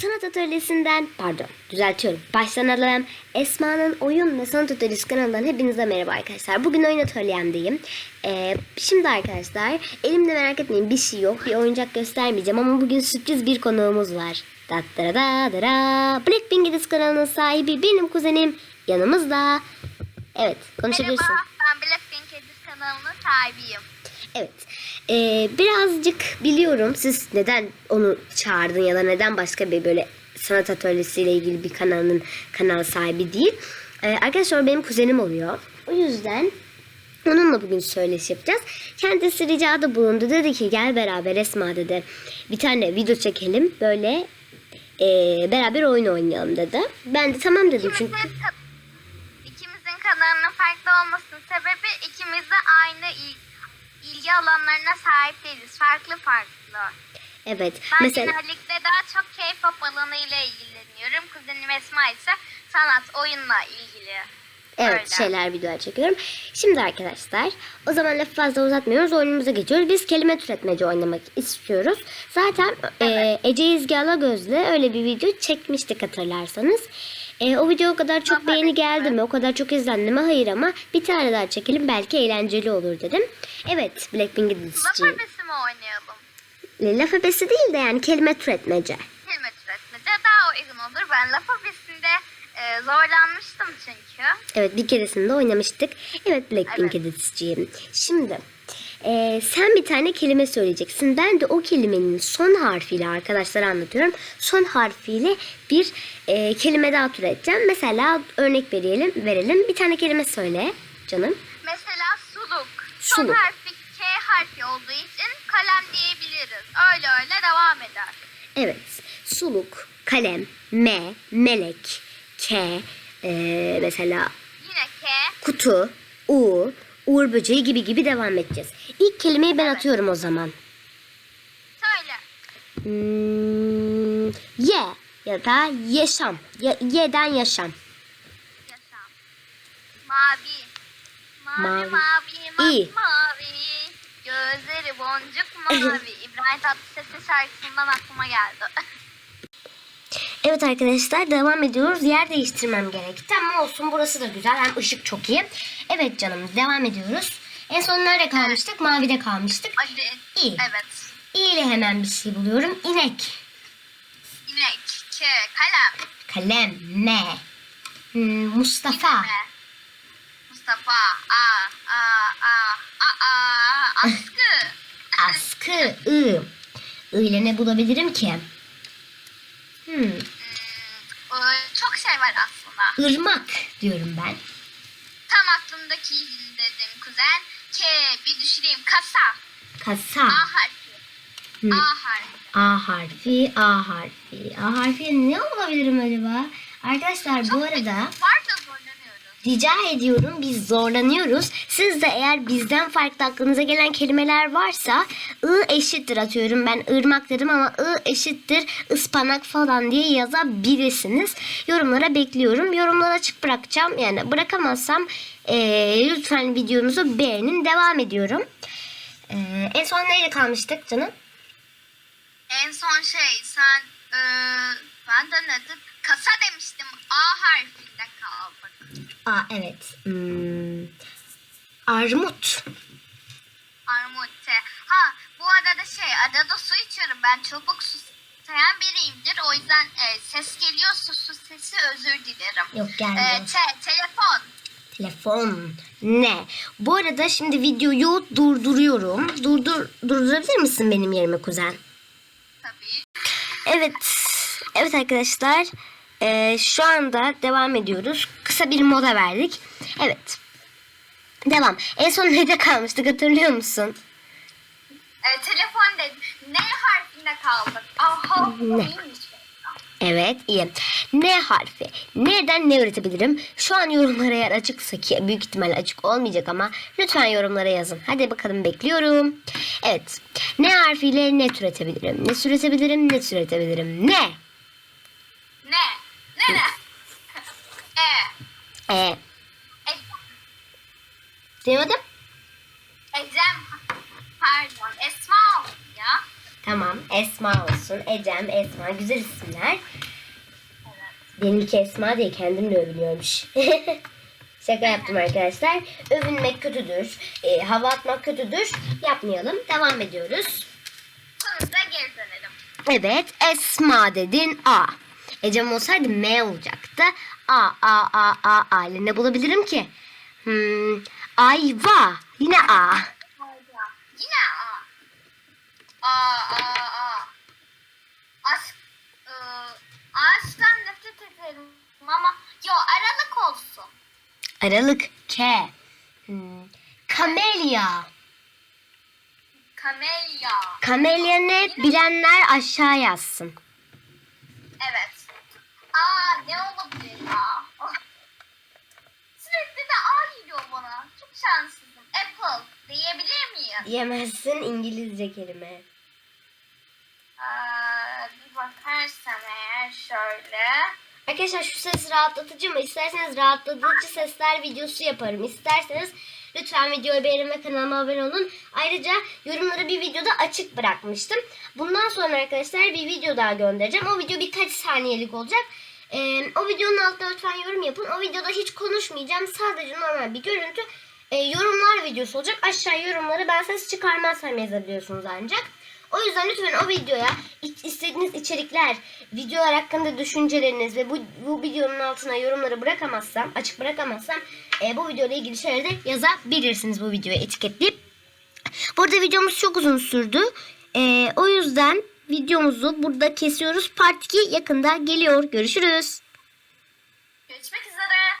Sanat Atölyesi'nden, pardon düzeltiyorum. Baştan alalım. Esma'nın Oyun ve Sanat Atölyesi kanalından hepinize merhaba arkadaşlar. Bugün oyun atölyemdeyim. Ee, şimdi arkadaşlar elimde merak etmeyin bir şey yok. Bir oyuncak göstermeyeceğim ama bugün sürpriz bir konuğumuz var. Dattara da dara. Blackpink Edis kanalının sahibi benim kuzenim yanımızda. Evet konuşabilirsin. Merhaba, ben Blackpink Edis kanalının sahibiyim. Evet. Ee, birazcık biliyorum siz neden onu çağırdın ya da neden başka bir böyle sanat atölyesiyle ilgili bir kanalın kanal sahibi değil. Ee, arkadaşlar benim kuzenim oluyor. O yüzden onunla bugün söyleşi yapacağız. Kendisi ricada bulundu. Dedi ki gel beraber Esma dedi. Bir tane video çekelim. Böyle ee, beraber oyun oynayalım dedi. Ben de tamam dedim çünkü. İkimizin, ka- ikimizin kanalının farklı olmasının sebebi ikimiz de aynı ilgi alanlarına sahip değiliz. Farklı farklı. Evet. Ben Mesela genellikle daha çok K-pop alanıyla ilgileniyorum. Kuzenim Esma ise sanat, oyunla ilgili. Evet Öyle. şeyler videolar çekiyorum. Şimdi arkadaşlar o zaman lafı fazla uzatmıyoruz. Oyunumuza geçiyoruz. Biz kelime türetmeci oynamak istiyoruz. Zaten e, Ece İzgi Alagöz'le öyle bir video çekmiştik hatırlarsanız. E, o video o kadar çok Aha, beğeni geldi mi? O kadar çok izlendi mi? Hayır ama bir tane daha çekelim. Belki eğlenceli olur dedim. Evet Blackpink'i dizisi. Lafabesi mi oynayalım? Laf ebesi değil de yani kelime türetmece. Kelime türetmece daha uygun olur. Ben lafabesinde e, zorlanmıştım çünkü. Evet bir keresinde oynamıştık. Evet Blackpink Evet. editçiyim. Şimdi eee, sen bir tane kelime söyleyeceksin. Ben de o kelimenin son harfiyle arkadaşlara anlatıyorum. Son harfiyle bir eee, kelime daha türeteceğim. Mesela örnek verelim. verelim. Bir tane kelime söyle canım. Mesela suluk. Son Suluk. harfi K harfi olduğu için kalem diyebiliriz. Öyle öyle devam eder. Evet. Suluk, kalem, me, melek, ke, eee, mesela Yine K. kutu, u, uğur böceği gibi gibi devam edeceğiz. İlk kelimeyi ben atıyorum o zaman. Söyle. Hmm, ye ya da yaşam. Ya, yeden yaşam. Yaşam. Mavi. Mavi. Mavi mavi mavi İyi. mavi. Gözleri boncuk mavi. İbrahim Tatlıses'in şarkısından aklıma geldi. Evet arkadaşlar devam ediyoruz. Yer değiştirmem gerek. Tamam olsun burası da güzel. Hem ışık çok iyi. Evet canım devam ediyoruz. En son nerede kalmıştık? Mavide kalmıştık. Hadi. İyi. Evet. İyi ile hemen bir şey buluyorum. İnek, İnek. K. Kalem. kalem, me, hmm, Mustafa, İneme. Mustafa. A. A. A. A. A. Askı. askı, ı. I ile ne bulabilirim ki? Hmm, Hmm, o, çok şey var aslında. ırmak diyorum ben. Tam aklımdaki dedim kuzen. K. Bir düşüreyim. Kasa. Kasa. A harfi. Hmm. A harfi. A harfi, A harfi. A harfi ne olabilirim acaba? Arkadaşlar bu arada Var. Rica ediyorum biz zorlanıyoruz. Siz de eğer bizden farklı aklınıza gelen kelimeler varsa I eşittir atıyorum. Ben ırmak dedim ama I eşittir ıspanak falan diye yazabilirsiniz. Yorumlara bekliyorum. Yorumları açık bırakacağım. Yani bırakamazsam eee, lütfen videomuzu beğenin. Devam ediyorum. Eee, en son neyle kalmıştık canım? En son şey sen e, ben de ne? Kasa demiştim. A harfinde kaldık. Aa evet. Hmm. Armut. Armut. Ha bu arada şey arada su içiyorum. Ben çabuk su sayan biriyimdir. O yüzden e, ses geliyorsa su sesi özür dilerim. Yok E, gelmiyor. te- telefon. Telefon. Ne? Bu arada şimdi videoyu durduruyorum. Durdur durdurabilir misin benim yerime kuzen? Tabii. Evet. Evet arkadaşlar. Ee, şu anda devam ediyoruz. Kısa bir mola verdik. Evet. Devam. En son nerede kalmıştık hatırlıyor musun? E, telefon dedim. N harfinde kaldık. Aha. Ne? Evet iyi. N harfi. Neden ne üretebilirim? Şu an yorumlara eğer açıksa ki büyük ihtimalle açık olmayacak ama lütfen yorumlara yazın. Hadi bakalım bekliyorum. Evet. Ne harfiyle ne türetebilirim? Ne üretebilirim? Ne üretebilirim? Ne? Ne? Ne ne? e. E. E. Duymadım. Ecem. Pardon. Esma oldu ya. Tamam. Esma olsun. Ecem, Esma. Güzel isimler. Evet. Benimki Esma diye kendim de övünüyormuş. Şaka yaptım arkadaşlar. Övünmek kötüdür. e, hava atmak kötüdür. Yapmayalım. Devam ediyoruz. Konumuza geri dönelim. Evet. Esma dedin A. Ecem olsaydı M olacaktı. A, A, A, A, A ile ne bulabilirim ki? Hmm, ayva. Yine A. Hayda. Yine A. A, A, A. Aşk, e, ağaçtan nefret ederim ama yo aralık olsun. Aralık K. Hmm, kamelya. Kamelya. Kamelya ne? Bilenler aşağı yazsın. Evet. Aa ne olabilir ya? Oh. Sürekli de A geliyor bana. Çok şanssızım. Apple diyebilir miyim? Diyemezsin İngilizce kelime. Aa, bir bakarsam eğer şöyle. Arkadaşlar şu ses rahatlatıcı mı? İsterseniz rahatlatıcı sesler videosu yaparım. İsterseniz lütfen videoyu beğenin ve kanalıma abone olun. Ayrıca yorumları bir videoda açık bırakmıştım. Bundan sonra arkadaşlar bir video daha göndereceğim. O video birkaç saniyelik olacak. Ee, o videonun altına lütfen yorum yapın. O videoda hiç konuşmayacağım. Sadece normal bir görüntü. Ee, yorumlar videosu olacak. Aşağı yorumları ben ses çıkarmazsam yazabiliyorsunuz ancak. O yüzden lütfen o videoya istediğiniz içerikler, videolar hakkında düşünceleriniz ve bu, bu videonun altına yorumları bırakamazsam, açık bırakamazsam e, bu videoyla ilgili şeyleri de yazabilirsiniz bu videoya etiketleyip. Burada videomuz çok uzun sürdü. E, o yüzden videomuzu burada kesiyoruz. Part 2 yakında geliyor. Görüşürüz. Görüşmek.